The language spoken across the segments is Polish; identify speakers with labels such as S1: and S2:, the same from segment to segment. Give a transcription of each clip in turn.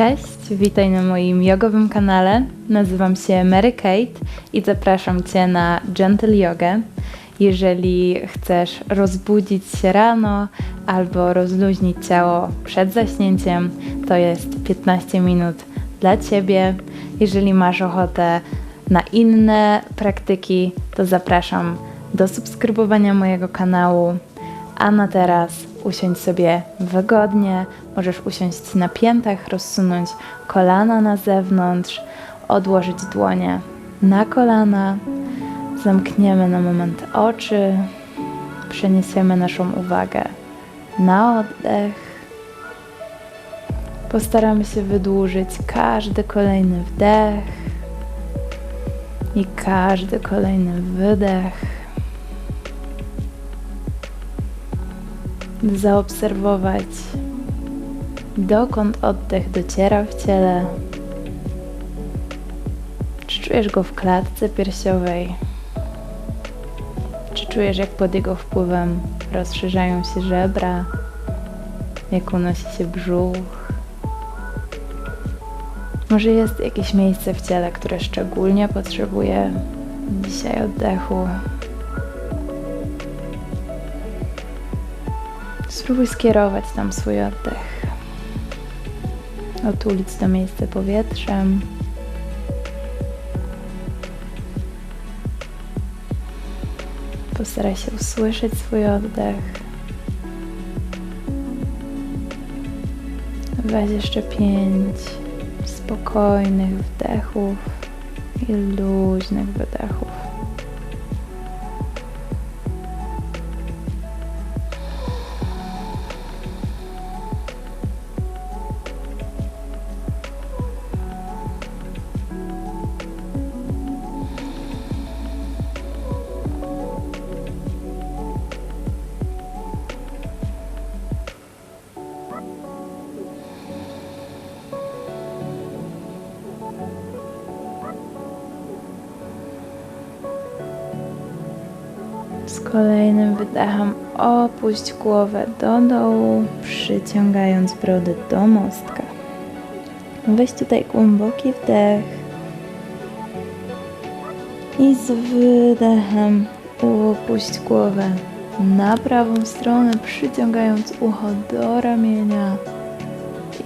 S1: Cześć, witaj na moim jogowym kanale. Nazywam się Mary Kate i zapraszam Cię na Gentle Yoga. Jeżeli chcesz rozbudzić się rano albo rozluźnić ciało przed zaśnięciem, to jest 15 minut dla Ciebie. Jeżeli masz ochotę na inne praktyki, to zapraszam do subskrybowania mojego kanału. A na teraz usiądź sobie wygodnie, możesz usiąść na piętach, rozsunąć kolana na zewnątrz, odłożyć dłonie na kolana, zamkniemy na moment oczy, przeniesiemy naszą uwagę na oddech. Postaramy się wydłużyć każdy kolejny wdech i każdy kolejny wydech. Zaobserwować, dokąd oddech dociera w ciele. Czy czujesz go w klatce piersiowej? Czy czujesz, jak pod jego wpływem rozszerzają się żebra, jak unosi się brzuch? Może jest jakieś miejsce w ciele, które szczególnie potrzebuje dzisiaj oddechu? Spróbuj skierować tam swój oddech. Otulić to miejsce powietrzem. Postaraj się usłyszeć swój oddech. Weź jeszcze pięć spokojnych wdechów i luźnych wydechów. Kolejnym wydechem opuść głowę do dołu, przyciągając brodę do mostka. Weź tutaj głęboki wdech i z wydechem opuść głowę na prawą stronę, przyciągając ucho do ramienia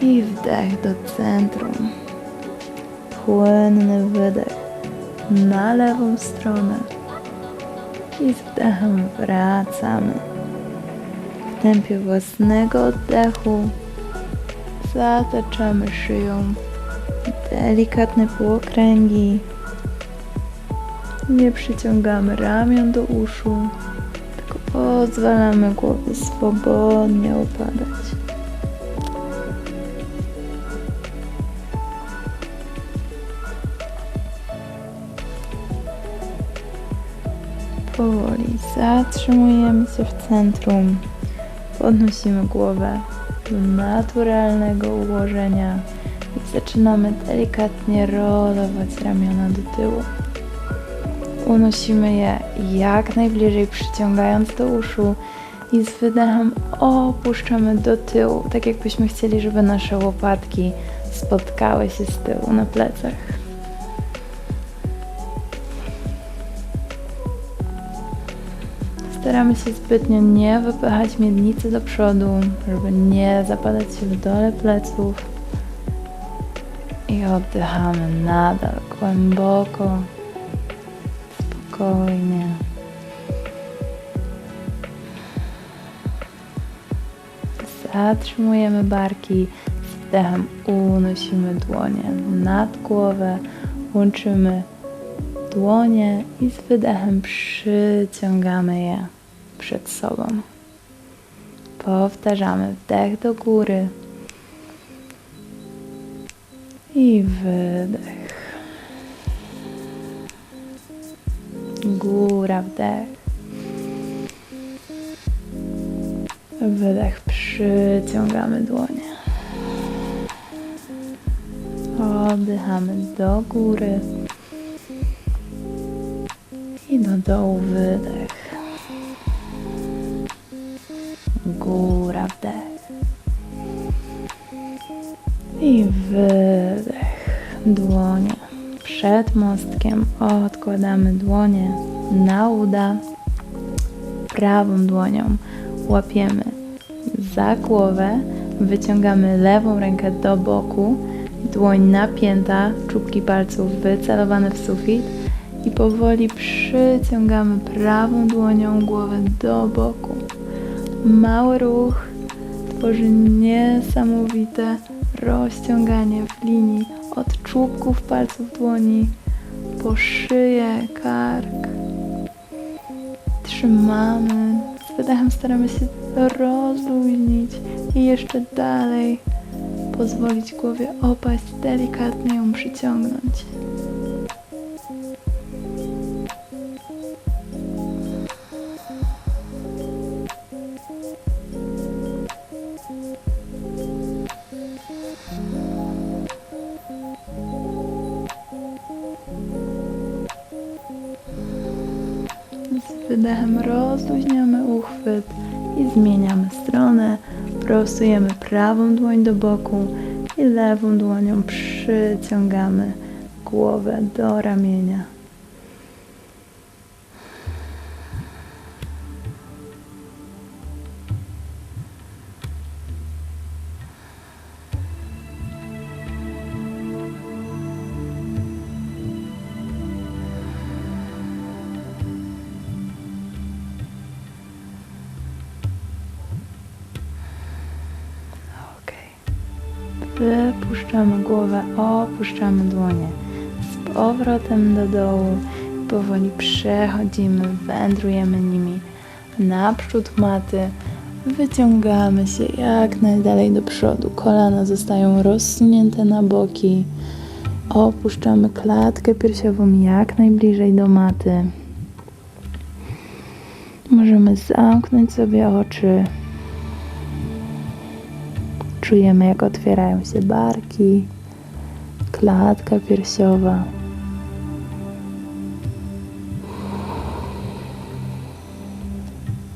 S1: i wdech do centrum. Płynny wydech na lewą stronę i z wdechem wracamy. W tempie własnego oddechu zataczamy szyją delikatne półokręgi. Nie przyciągamy ramion do uszu, tylko pozwalamy głowie swobodnie opadać. Zatrzymujemy się w centrum. Podnosimy głowę do naturalnego ułożenia i zaczynamy delikatnie rolować ramiona do tyłu. Unosimy je jak najbliżej, przyciągając do uszu i z wydechem opuszczamy do tyłu, tak jakbyśmy chcieli, żeby nasze łopatki spotkały się z tyłu na plecach. Staramy się zbytnio nie wypychać miednicy do przodu, żeby nie zapadać się w dole pleców. I oddychamy nadal głęboko, spokojnie. Zatrzymujemy barki, wdechem unosimy dłonie nad głowę, łączymy dłonie i z wydechem przyciągamy je przed sobą. Powtarzamy wdech do góry i wydech. Góra, wdech. Wydech, przyciągamy dłonie. Oddychamy do góry i do dołu wydech. Góra, wdech. I wydech. Dłonie przed mostkiem. Odkładamy dłonie na uda. Prawą dłonią łapiemy za głowę. Wyciągamy lewą rękę do boku. Dłoń napięta, czubki palców wycelowane w sufit. I powoli przyciągamy prawą dłonią głowę do boku. Mały ruch tworzy niesamowite rozciąganie w linii od czubków palców dłoni po szyję, kark. Trzymamy. Z wydechem staramy się rozluźnić i jeszcze dalej pozwolić głowie opaść, delikatnie ją przyciągnąć. Prostujemy prawą dłoń do boku i lewą dłonią przyciągamy głowę do ramienia. Wypuszczamy głowę, opuszczamy dłonie. Z powrotem do dołu. Powoli przechodzimy, wędrujemy nimi naprzód maty. Wyciągamy się jak najdalej do przodu. Kolana zostają rozsunięte na boki. Opuszczamy klatkę piersiową jak najbliżej do maty. Możemy zamknąć sobie oczy. Czujemy, jak otwierają się barki, klatka piersiowa.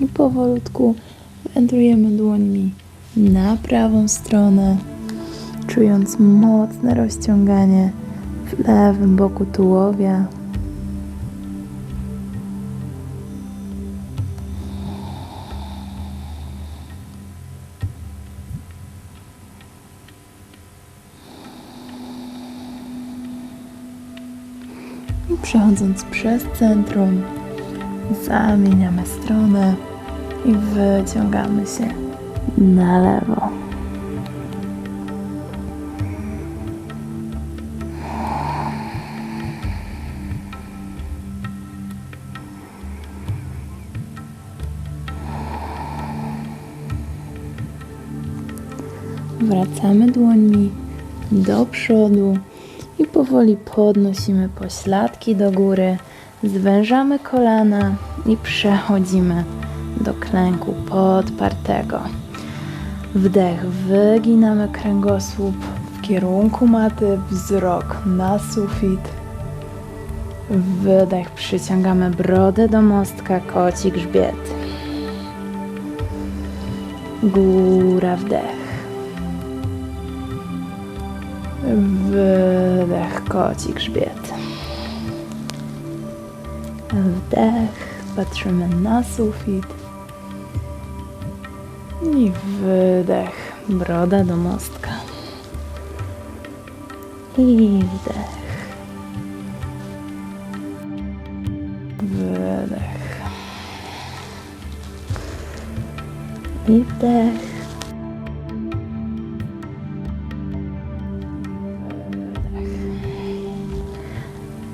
S1: I powolutku wędrujemy dłońmi na prawą stronę, czując mocne rozciąganie w lewym boku tułowia. Przechodząc przez centrum, zamieniamy stronę i wyciągamy się na lewo. Wracamy dłońmi do przodu i powoli podnosimy pośladki do góry, zwężamy kolana i przechodzimy do klęku podpartego. Wdech, wyginamy kręgosłup w kierunku maty, wzrok na sufit. Wydech, przyciągamy brodę do mostka, koci grzbiet. Góra, wdech. Wydech, koci grzbiet. Wdech, patrzymy na sufit. I wydech, broda do mostka. I wdech. Wydech. I wdech.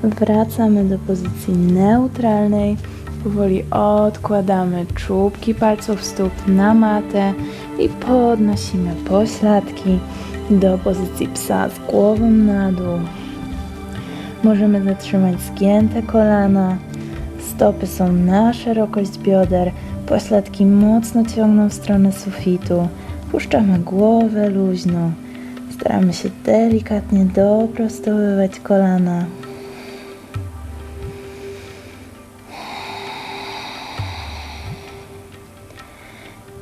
S1: Wracamy do pozycji neutralnej. Powoli odkładamy czubki palców stóp na matę i podnosimy pośladki do pozycji psa z głową na dół. Możemy zatrzymać zgięte kolana. Stopy są na szerokość bioder. Pośladki mocno ciągną w stronę sufitu. Puszczamy głowę luźno. Staramy się delikatnie doprostowywać kolana.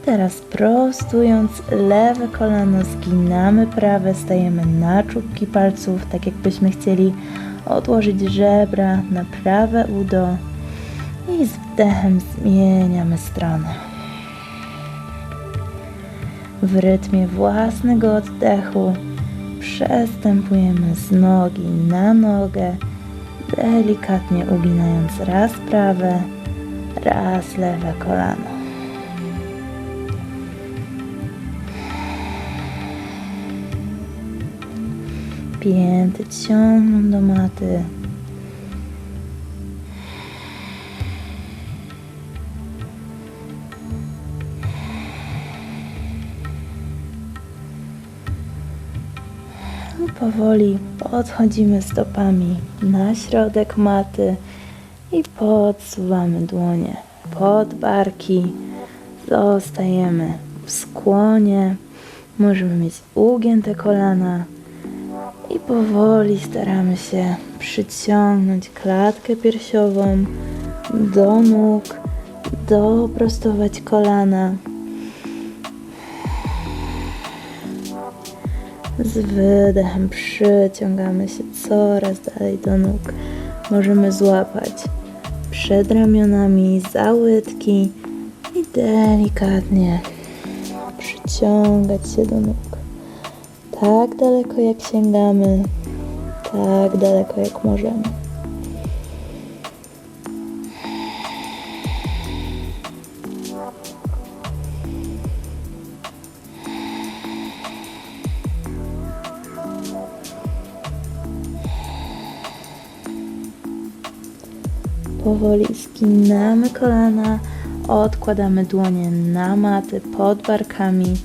S1: Teraz prostując lewe kolano, zginamy prawe, stajemy na czubki palców, tak jakbyśmy chcieli odłożyć żebra na prawe udo i z wdechem zmieniamy stronę. W rytmie własnego oddechu przestępujemy z nogi na nogę, delikatnie uginając raz prawe, raz lewe kolano. Pięty ciągną do maty. I powoli podchodzimy stopami na środek maty i podsuwamy dłonie pod barki. Zostajemy w skłonie. Możemy mieć ugięte kolana i powoli staramy się przyciągnąć klatkę piersiową do nóg, doprostować kolana. Z wydechem przyciągamy się coraz dalej do nóg. Możemy złapać przed ramionami za łydki i delikatnie przyciągać się do nóg. Tak daleko jak sięgamy, tak daleko jak możemy. Powoli skinamy kolana, odkładamy dłonie na maty pod barkami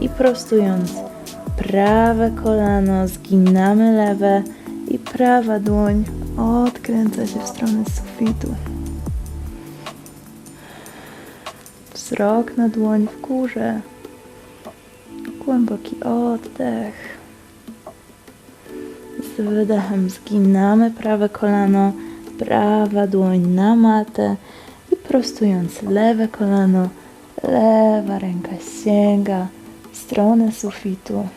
S1: i prostując prawe kolano, zginamy lewe i prawa dłoń odkręca się w stronę sufitu. Wzrok na dłoń w górze. Głęboki oddech. Z wydechem zginamy prawe kolano, prawa dłoń na matę i prostując lewe kolano, lewa ręka sięga w stronę sufitu.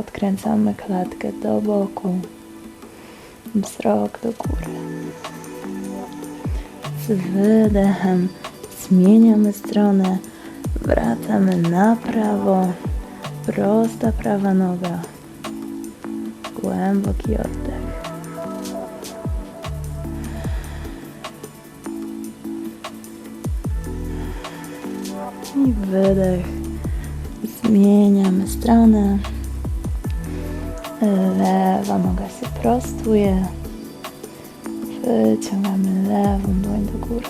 S1: Odkręcamy klatkę do boku, wzrok do góry. Z wydechem zmieniamy stronę, wracamy na prawo, prosta prawa noga, głęboki oddech. I wydech. Zmieniamy stronę. Lewa noga się prostuje. Wyciągamy lewą dłoń do góry.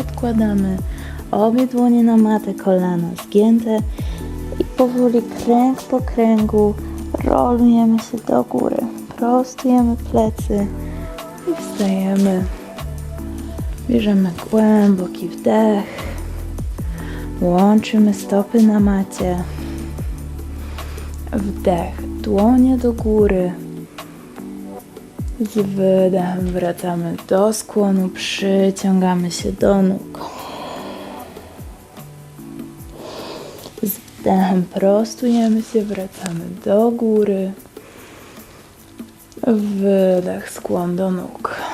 S1: Odkładamy obie dłonie na matę, kolana zgięte i powoli kręg po kręgu rolujemy się do góry. Prostujemy plecy i wstajemy. Bierzemy głęboki wdech. Łączymy stopy na macie. Wdech, dłonie do góry. Z wydechem wracamy do skłonu, przyciągamy się do nóg. Z wdechem prostujemy się, wracamy do góry. Wydech, skłon do nóg.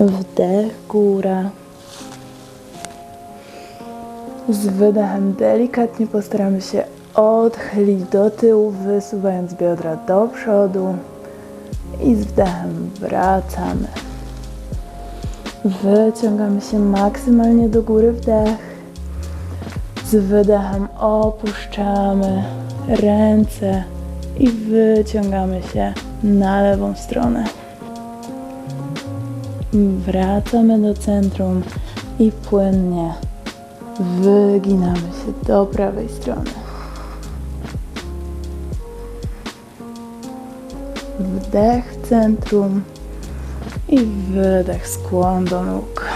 S1: Wdech, góra. Z wydechem delikatnie postaramy się odchylić do tyłu, wysuwając biodra do przodu. I z wdechem wracamy. Wyciągamy się maksymalnie do góry wdech. Z wydechem opuszczamy ręce i wyciągamy się na lewą stronę. Wracamy do centrum i płynnie wyginamy się do prawej strony. Wdech w centrum i wydech skłon do nóg.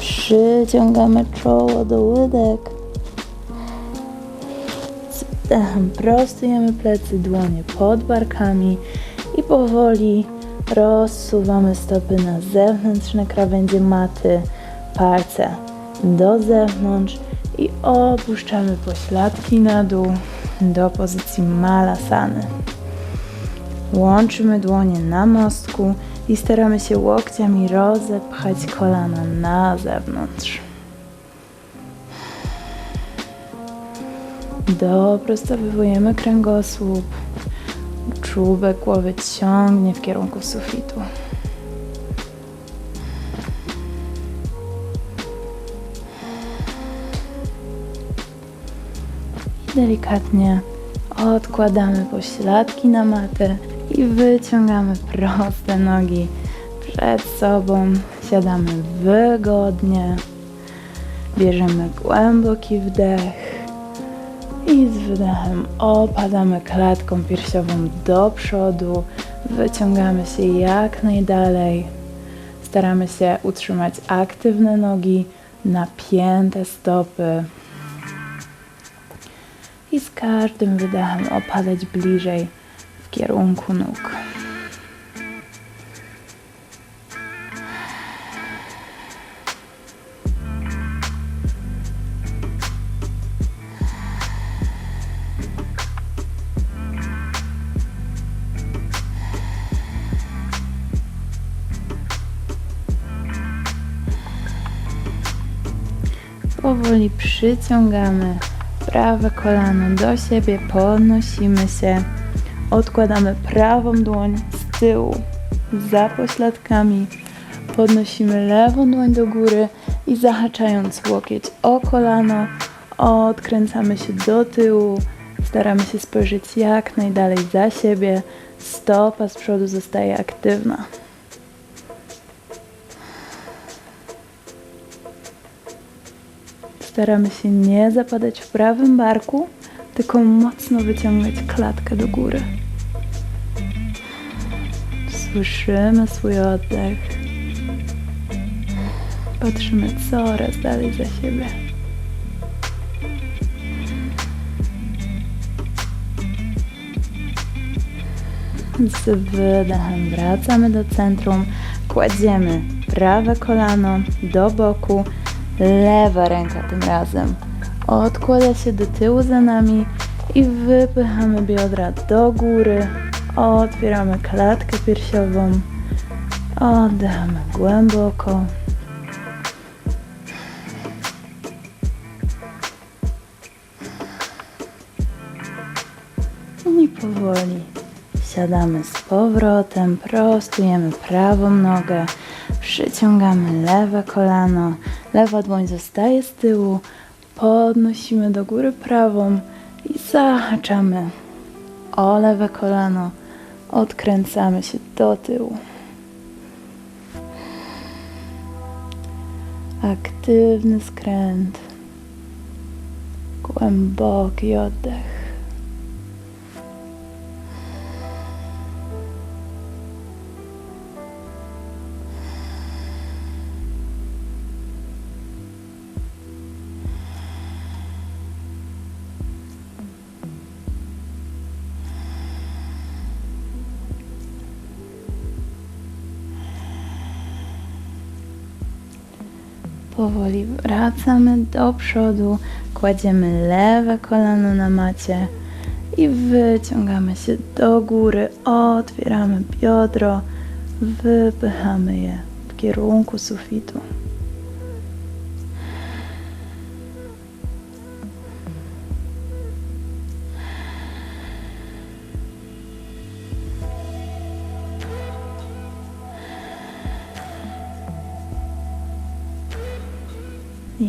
S1: Przyciągamy czoło do łydek. Prostujemy plecy, dłonie pod barkami i powoli rozsuwamy stopy na zewnętrzne krawędzie maty, palce do zewnątrz i opuszczamy pośladki na dół do pozycji malasany. Łączymy dłonie na mostku i staramy się łokciami rozepchać kolana na zewnątrz. Doprostowujemy kręgosłup. Czubek głowy ciągnie w kierunku sufitu. I delikatnie odkładamy pośladki na matę i wyciągamy proste nogi przed sobą. Siadamy wygodnie. Bierzemy głęboki wdech. I z wydechem opadamy klatką piersiową do przodu, wyciągamy się jak najdalej. Staramy się utrzymać aktywne nogi, napięte stopy. I z każdym wydechem opadać bliżej w kierunku nóg. Powoli przyciągamy prawe kolano do siebie, podnosimy się, odkładamy prawą dłoń z tyłu za pośladkami, podnosimy lewą dłoń do góry i zahaczając łokieć o kolano, odkręcamy się do tyłu, staramy się spojrzeć jak najdalej za siebie, stopa z przodu zostaje aktywna. Staramy się nie zapadać w prawym barku, tylko mocno wyciągać klatkę do góry. Słyszymy swój oddech. Patrzymy coraz dalej za siebie. Z wydechem wracamy do centrum, kładziemy prawe kolano do boku, lewa ręka tym razem. Odkłada się do tyłu za nami i wypychamy biodra do góry, otwieramy klatkę piersiową, oddamy głęboko. I powoli siadamy z powrotem, prostujemy prawą nogę, przyciągamy lewe kolano, lewa dłoń zostaje z tyłu, podnosimy do góry prawą i zahaczamy o lewe kolano, odkręcamy się do tyłu. Aktywny skręt, głęboki oddech. Powoli wracamy do przodu, kładziemy lewe kolano na macie i wyciągamy się do góry, otwieramy biodro, wypychamy je w kierunku sufitu.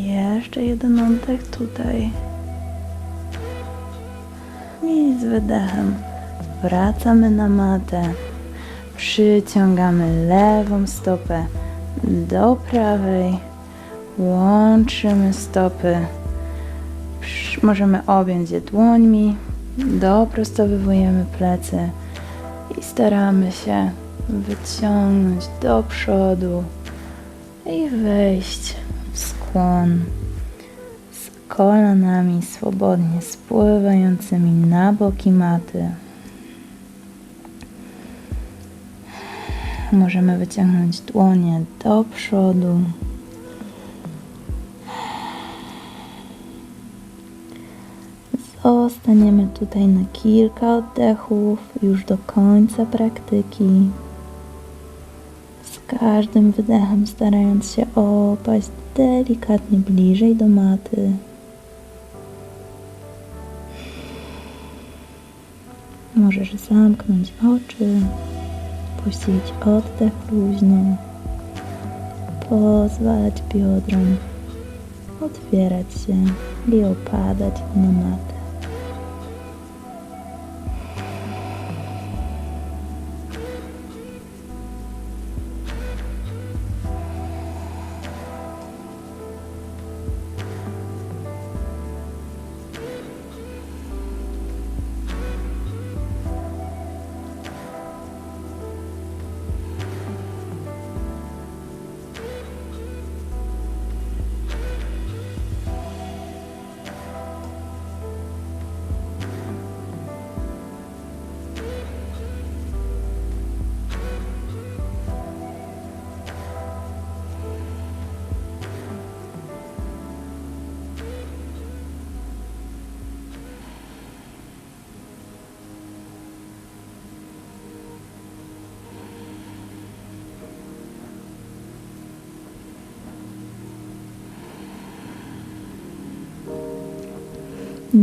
S1: Jeszcze jeden oddech tutaj. I z wydechem wracamy na matę. Przyciągamy lewą stopę do prawej. Łączymy stopy. Możemy objąć je dłońmi. Doprostowujemy plecy i staramy się wyciągnąć do przodu i wejść z kolanami swobodnie spływającymi na boki maty. Możemy wyciągnąć dłonie do przodu. Zostaniemy tutaj na kilka oddechów już do końca praktyki. Każdym wydechem starając się opaść delikatnie bliżej do maty. Możesz zamknąć oczy, puścić oddech luźno, pozwalać biodrom otwierać się i opadać na matę.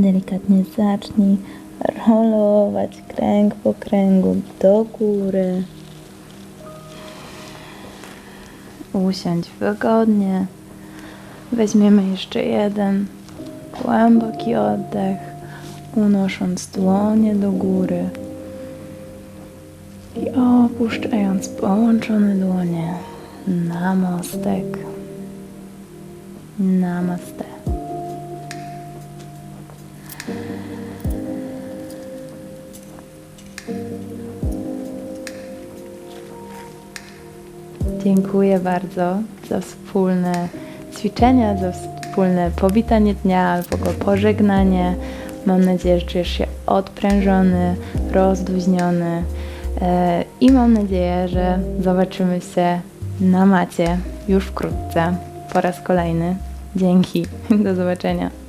S1: Delikatnie zacznij rolować kręg po kręgu do góry. Usiądź wygodnie. Weźmiemy jeszcze jeden głęboki oddech, unosząc dłonie do góry i opuszczając połączone dłonie na mostek. Namaste. Dziękuję bardzo za wspólne ćwiczenia, za wspólne powitanie dnia albo pożegnanie. Mam nadzieję, że czujesz się odprężony, rozluźniony e, i mam nadzieję, że zobaczymy się na macie już wkrótce po raz kolejny. Dzięki, do zobaczenia.